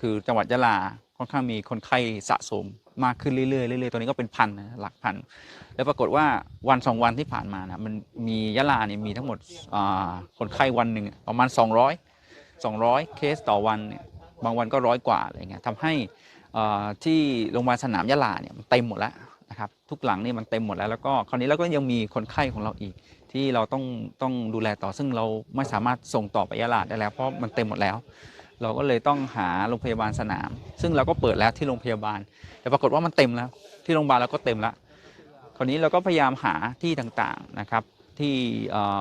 คือจังหวัดยะลาค่อนข้างมีคนไข้สะสมมากขึ้นเรื่อยๆเรื่อยๆตอนนี้ก็เป็นพันนะหลักพัน แล้วปรากฏว่าวันสองวันที่ผ่านมานะมันมียะลาเนี่ยมีทั้งหมดอ่าคนไข้วันหนึ่งประมาณ 200 200 เคสต่อวันเนี่ยบางวันก็ร้อยกว่าอะไรเงี้ยทำให้อ่าที่โรงพยาบาลสนามยะลาเนี่ยมันเต็มหมดแล้วนะครับทุกหลังนี่มันเต็มหมดแล้วแล้วก็คราวนี้เราก็ยังมีคนไข้ของเราอีก ที่เราต้องต้องดูแลต่อซึ่งเราไม่สามารถส่งต่อไปยะลาได้แล้ว เพราะมันเต็มหมดแล้ว เราก็เลยต้องหาโรงพยาบาลสนาม ซึ่งเราก็เปิดแล้วที่โรงพยาบาล แต่ปรากฏว่ามันเต็มแล้ว ที่โรงพยาบาลเราก็เต็มแล้วคราวนี้เราก็พยายามหาที่ต่างๆนะครับ ที่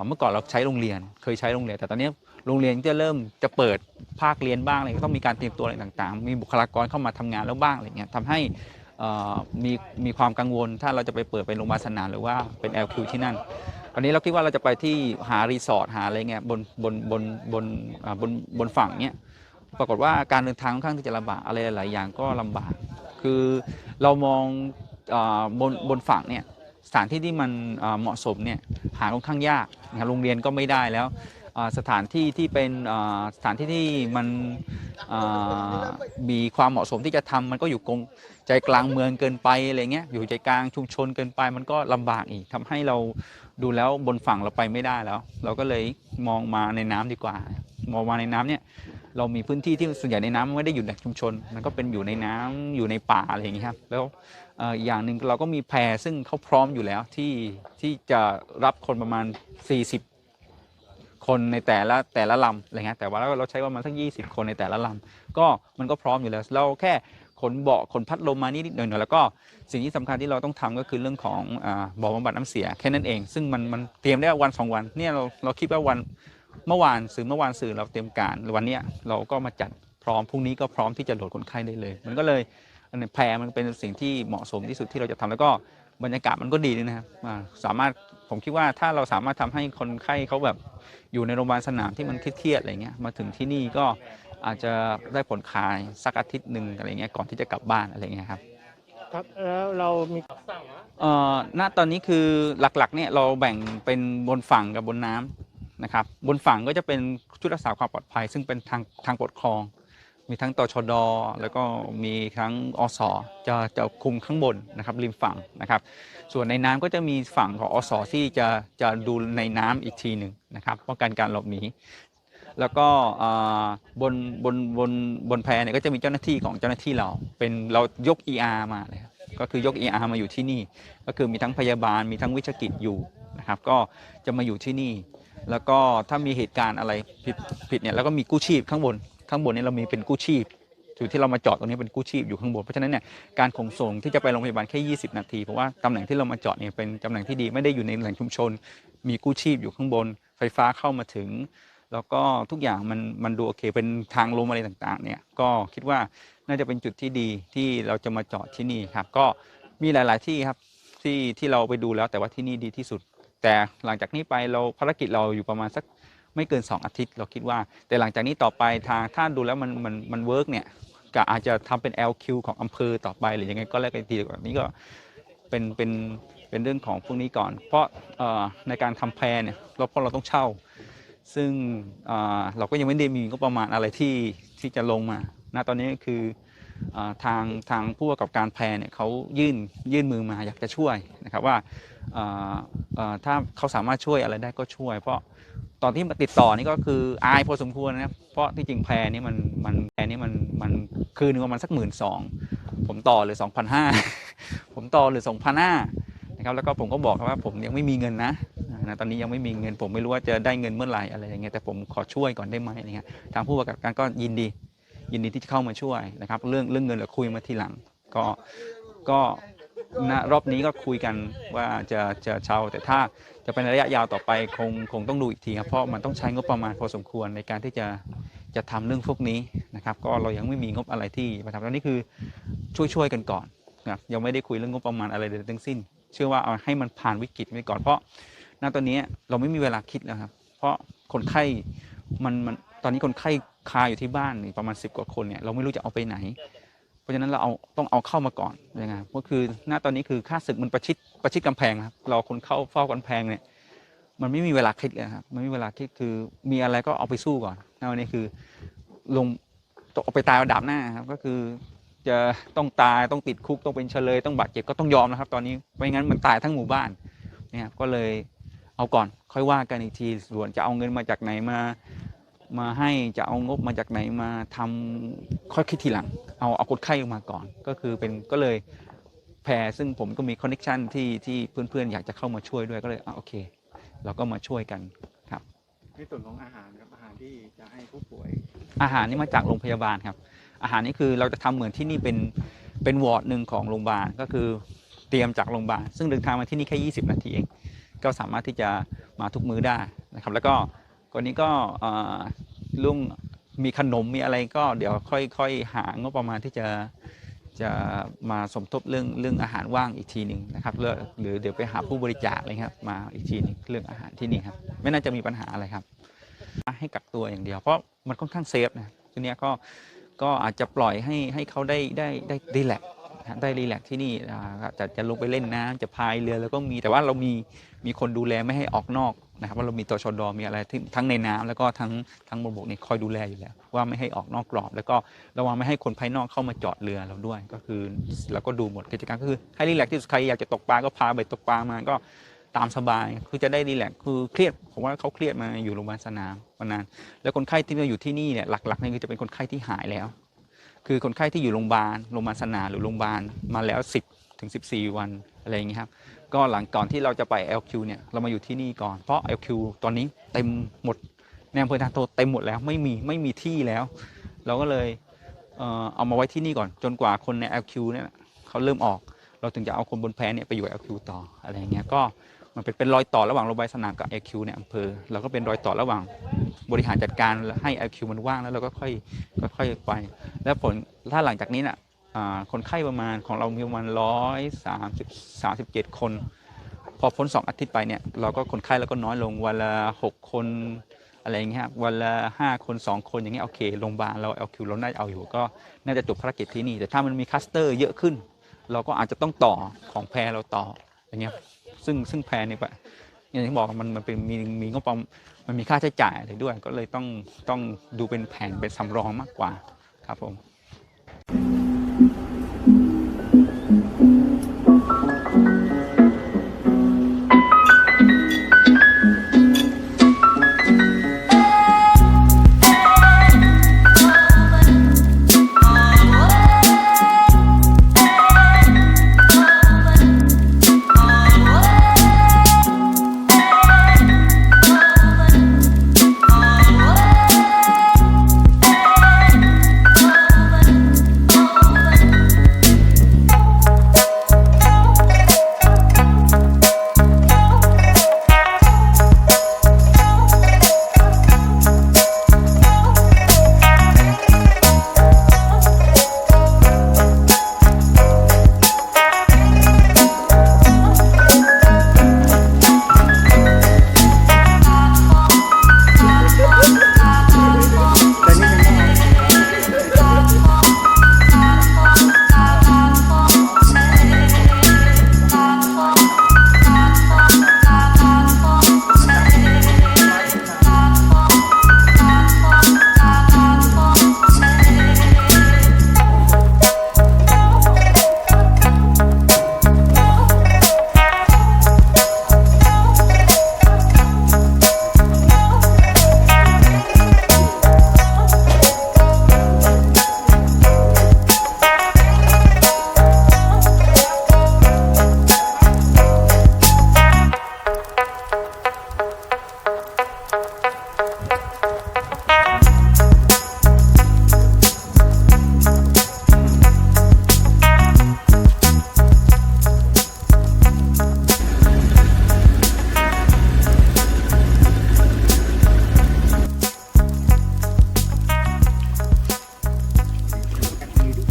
เมื่อก่อนเราใช้โรงเรียน เคยใช้โรงเรียน แต่ตอนนี้โรงเรียนจะเริ่มจะเปิดภาคเรียนบ้างอะไรก็ต้องมีการเตรียมตัวอะไรต่างๆ มีบุคลากรเข้ามาทำงานแล้วบ้างอะไรเงี้ยทำให้มีมีความกังวลถ้าเราจะไปเปิดเป็นโรงพยาบาลสนามหรือว่าเป็น LQ ที่นั่นตอนนี้เราคิดว่าเราจะไปที่หารีสอร์ทหาอะไรเงี้ยบนบนบนบนบนบนฝั่งเนี้ย ปรากฏว่าการเดินทางค่อนข้างที่จะลำบากอะไรหลายอย่างก็ลำบาก คือเรามองอบนบนฝั่งเนี่ยสถานที่ที่มันเหมาะสมเนี่ยหาค่อนข้างยากนะครับโรงเรียนก็ไม่ได้แล้วสถานที่ที่เป็นสถานที่ที่มันมีความเหมาะสมที่จะทำมันก็อยู่กงใจกลางเมืองเกินไปอะไรเงี้ยอยู่ใจกลางชุมชนเกินไปมันก็ลำบากอีกทำให้เราดูแล้วบนฝั่งเราไปไม่ได้แล้ว เราก็เลยมองมาในน้ำดีกว่า มองมาในน้ำเนี่ย เรามีพื้นที่ที่ส่วนใหญ่ในน้ำมันไม่ได้อยู่ในชุมชน มันก็เป็นอยู่ในน้ำอยู่ในป่าอะไรอย่างนี้ครับแล้วอย่างหนึ่งเราก็มีแพรซึ่งเขาพร้อมอยู่แล้วที่ที่จะรับคนประมาณ 40คนในแต่ละแต่ละลำอะไรเงี้ยแต่ว่าเราใช้ประมาณสัก20 คนในแต่ละลำก็มันก็พร้อมอยู่แล้ว เราแค่ขนเบาะขนพัดลมมานิดหน่อยแล้วก็สิ่งที่สำคัญที่เราต้องทำก็คือเรื่องของอบ่อบำบัดน้ำเสียแค่นั้นเอง ซึ่งมันมันเตรียมได้วันสองวันเนี่ยเราเราคิดว่าวัน เมื่อวานสื่อเมื่อวานสื่อเราเตรียมการวันเนี้ยเราก็มาจัดพร้อมพรุ่งนี้ก็พร้อมที่จะโหลดคนไข้ได้เลย มันก็เลยอันนี้แพรมันเป็นสิ่งที่เหมาะสมที่สุดที่เราจะทำแล้วก็บรรยากาศมันก็ดีด้วยนะครับอ่าสามารถผมคิดว่าถ้าเราสามารถทำให้คนไข้เขาแบบอยู่ในโรงพยาบาลสนามที่มันเครียดๆอะไรเงี้ยมาถึงที่นี่ก็อาจจะได้ผลคลายสักอาทิตย์หนึ่งอะไรเงี้ยก่อนที่จะกลับบ้านอะไรเงี้ยครับครับแล้วเรามีเอ่อณตอนนี้คือหลักๆเนี่ยเราแบ่งเป็นบนฝั่งกับบนน้ำ นะครับบนฝั่งก็จะเป็นชุดรักษาความปลอดภัย ซึ่งเป็นทางทางปกครอง มีทั้งตชด แล้วก็มีทั้งอสจะจะคุมข้างบนนะครับริมฝั่งนะครับ ส่วนในน้ำก็จะมีฝั่งของอสที่จะจะดูในน้ำอีกทีหนึ่งนะครับป้องกันการหลบหนีแล้วก็บนบนบนบนแพเนี่ยก็จะมีเจ้าหน้าที่ของเจ้าหน้าที่เรา เป็นเรายก ER มาเลยก็คือยก ER มาอยู่ที่นี่ ก็คือมีทั้งพยาบาลมีทั้งวิชากิจอยู่นะครับ ก็จะมาอยู่ที่นี่ แล้วก็ถ้ามีเหตุการณ์อะไรผิดผิดเนี่ยแล้วก็มีกู้ชีพข้างบนข้างบนเนี่ยเรามีเป็นกู้ชีพจุดที่เรามาจอดตรงนี้เป็นกู้ชีพอยู่ข้างบนเพราะฉะนั้นเนี่ยการขนส่งที่จะไปโรงพยาบาลแค่ 20 นาทีเพราะว่าตำแหน่งที่เรามาจอดเนี่ยเป็นตำแหน่งที่ดีไม่ได้อยู่ในแหล่งชุมชน มีกู้ชีพอยู่ข้างบน ไฟฟ้าเข้ามาถึง แล้วก็ทุกอย่างมันมันดูโอเคเป็นทางลมอะไรต่างๆเนี่ยก็คิดว่าน่าจะเป็นจุดที่ดีที่เราจะมาจอดที่นี่ครับก็มีหลาย ๆที่ครับที่ที่เราไปดูแล้วแต่ว่าที่นี่ดีที่สุด แต่หลังจากนี้ไปเราภารกิจเราอยู่ประมาณสักไม่เกิน 2 อาทิตย์เราคิดว่า แต่หลังจากนี้ต่อไปทางถ้าดูแล้วมันมันมันเวิร์กเนี่ยก็อาจจะทำเป็น LQ ของอำเภอต่อไปหรือยังไงก็แล้วกันทีกว่านี้ก็เป็นเป็นเป็นเรื่องของพวกนี้ก่อน เพราะในการทำแพรเนี่ยเราเพราะเราต้องเช่า ซึ่งเราก็ยังไม่ได้มีงบประมาณอะไรที่ที่จะลงมาณตอนนี้ก็คือทางทางผู้ประกอบการแพรเนี่ยเขายื่นยื่นมือมาอยากจะช่วยนะครับว่า ถ้าเขาสามารถช่วยอะไรได้ก็ช่วย เพราะตอนที่มาติดต่อนี่ก็คืออายพอสมควรนะครับเพราะที่จริงแพรนี่มันมันแพรนี่มันมันคืนนึงประมาณสักหมื่นสองผมต่อเลยสองพันห้าผมต่อเลยสองพันห้านะครับแล้วก็ผมก็บอกว่าผมยังไม่มีเงินนะนะตอนนี้ยังไม่มีเงินผมไม่รู้ว่าจะได้เงินเมื่อไหร่อะไรอย่างเงี้ยแต่ผมขอช่วยก่อนได้ไหมอะไรเงี้ยทางผู้ประกอบการก็ยินดี ยินดีที่จะเข้ามาช่วยนะครับ เรื่องเรื่องเงินเราคุยมาทีหลัง ก็ก็ ณรอบนี้ก็คุยกันว่าจะจะเช่าแต่ถ้าจะเป็นระยะยาวต่อไปคงคงต้องดูอีกทีครับเพราะมันต้องใช้งบประมาณพอสมควรในการที่จะจะทำเรื่องพวกนี้นะครับก็เรายังไม่มีงบอะไรที่มาทำตอนนี้คือช่วยช่วยๆกันก่อนนะครับยังไม่ได้คุยเรื่องงบประมาณอะไรเลยทั้งสิ้น เชื่อว่าเอาให้มันผ่านวิกฤตไปก่อน เพราะณตอนนี้เราไม่มีเวลาคิดแล้วครับ เพราะคนไข้มันมันตอนนี้คนไข้คาอยู่ที่บ้านประมาณ 10 กว่าคนเนี่ยเราไม่รู้จะเอาไปไหน เพราะฉะนั้นเราเอาต้องเอาเข้ามาก่อนยังไงก็คือณตอนนี้คือค่าศึกมันประชิดประชิดกำแพงครับ เราคนเข้าเฝ้ากำแพงเนี่ย มันไม่มีเวลาคิดเลยครับมันไม่มีเวลาคิดคือมีอะไรก็เอาไปสู้ก่อนณวันนี้คือลงตกเอาไปตายเอาดาบหน้าครับก็คือจะต้องตายต้องติดคุกต้องเป็นเฉลยต้องบาดเจ็บก็ต้องยอมนะครับ ตอนนี้ไม่งั้นมันตายทั้งหมู่บ้านเนี่ยครับก็เลยเอาก่อนค่อยว่ากันอีกทีส่วนจะเอาเงินมาจากไหนมา มาให้จะเอางบมาจากไหนมาทำค่อยคิดทีหลัง เอาเอาคนไข้ออกมาก่อน ก็คือเป็นก็เลยแพรซึ่งผมก็มีคอนเนคชันที่ที่เพื่อนๆ อยากจะเข้ามาช่วยด้วยก็เลยอะโอเค เราก็มาช่วยกันในส่วนของอาหารครับอาหารที่จะให้ผู้ป่วย อาหารนี่มาจากโรงพยาบาลครับ อาหารนี่คือเราจะทำเหมือนที่นี่เป็นเป็นวอร์ดหนึ่งของโรงพยาบาลก็คือเตรียมจากโรงพยาบาลซึ่งเดินทางมาที่นี่แค่ 20 นาทีเองก็สามารถที่จะมาทุกมื้อได้นะครับ แล้วก็ ก่อนนี้ก็ลุงมีขนมมีอะไรก็เดี๋ยวค่อยๆหางบประมาณที่จะจะมาสมทบเรื่องเรื่องอาหารว่างอีกทีหนึ่งนะครับหรือหรือเดี๋ยวไปหาผู้บริจาคอะไรครับมาอีกทีนึงเรื่องอาหารที่นี่ครับไม่น่าจะมีปัญหาอะไรครับ ให้กักตัวอย่างเดียว เพราะมันค่อนข้างเซฟนะทีเนี้ยก็ก็อาจจะปล่อยให้ให้เขาได้ได้ได้รีแลกซ์นะฮะ ได้รีแลกที่นี่จะจะลงไปเล่นน้ำจะพายเรือแล้วก็มีแต่ว่าเรามีมีคนดูแลไม่ให้ออกนอกนะครับว่าเรามีตชดมีอะไรที่ทั้งในน้ำแล้วก็ทั้งทั้งบนบกนี่คอยดูแลอยู่แล้ว ว่าไม่ให้ออกนอกกรอบ แล้วก็ระวังไม่ให้คนภายนอกเข้ามาจอดเรือเราด้วย ก็คือเราก็ดูหมดกิจกรรก็คือให้รีแลกที่สุดใครอยากจะตกปลาก็พาไปตกปลามาก็ตามสบายคือจะได้รีแลกคือเครียดผมว่าเขาเครียดมาอยู่โรงพยาบาลสนามมานานแล้วคนไข้ที่มาอยู่ที่นี่เนี่ยหลักๆนี่คือจะเป็นคนไข้ที่หายแล้ว คือคนไข้ที่อยู่โรงพยาบาลโรงพยาบาลสนามหรือโรงพยาบาลมาแล้ว 10ถึง14 วันอะไรอย่างเงี้ยครับก็หลังก่อนที่เราจะไป LQ เนี่ยเรามาอยู่ที่นี่ก่อนเพราะ LQ ตอนนี้เต็มหมดในอำเภอทาโตเต็มหมดแล้วไม่มีไม่มีที่แล้ว เราก็เลยเอ่อเอามาไว้ที่นี่ก่อนจนกว่าคนใน LQ เนี่ยเขาเริ่มออก เราถึงจะเอาคนบนแพเนี่ยไปอยู่ LQ ต่ออะไรอย่างเงี้ยก็ มันเป็นเป็นรอยต่อระหว่างโรงพยาบาลสนามกับ LQ ในอำเภอเราก็เป็นรอยต่อระหว่างบริหารจัดการให้ LQ มันว่างแล้วเราก็ค่อยค่อยไป แล้วผลถ้าหลังจากนี้น่ะอ่าคนไข้ประมาณของเรามีประมาณร้อยสามสิบสามสิบเจ็ดคน พอพ้นสองอาทิตย์ไปเนี่ยเราก็คนไข้เราก็น้อยลงวันละหกคนอะไรอย่างเงี้ยครับวันละห้าคนสองคนอย่างเงี้ยโอเคโรงพยาบาลเรา LQ เราน่าจะเอาอยู่ก็น่าจะจบภารกิจที่นี่แต่ถ้ามันมีคัสเตอร์เยอะขึ้น เราก็อาจจะต้องต่อของแพรเราต่ออย่างเงี้ย ซึ่งซึ่งแพรเนี่ยปะอย่างที่บอกมันมันเป็นมีมีงบประมาณมันมีค่าใช้จ่ายอะไรด้วย ก็เลยต้องต้องดูเป็นแผนเป็นสำรองมากกว่าครับผม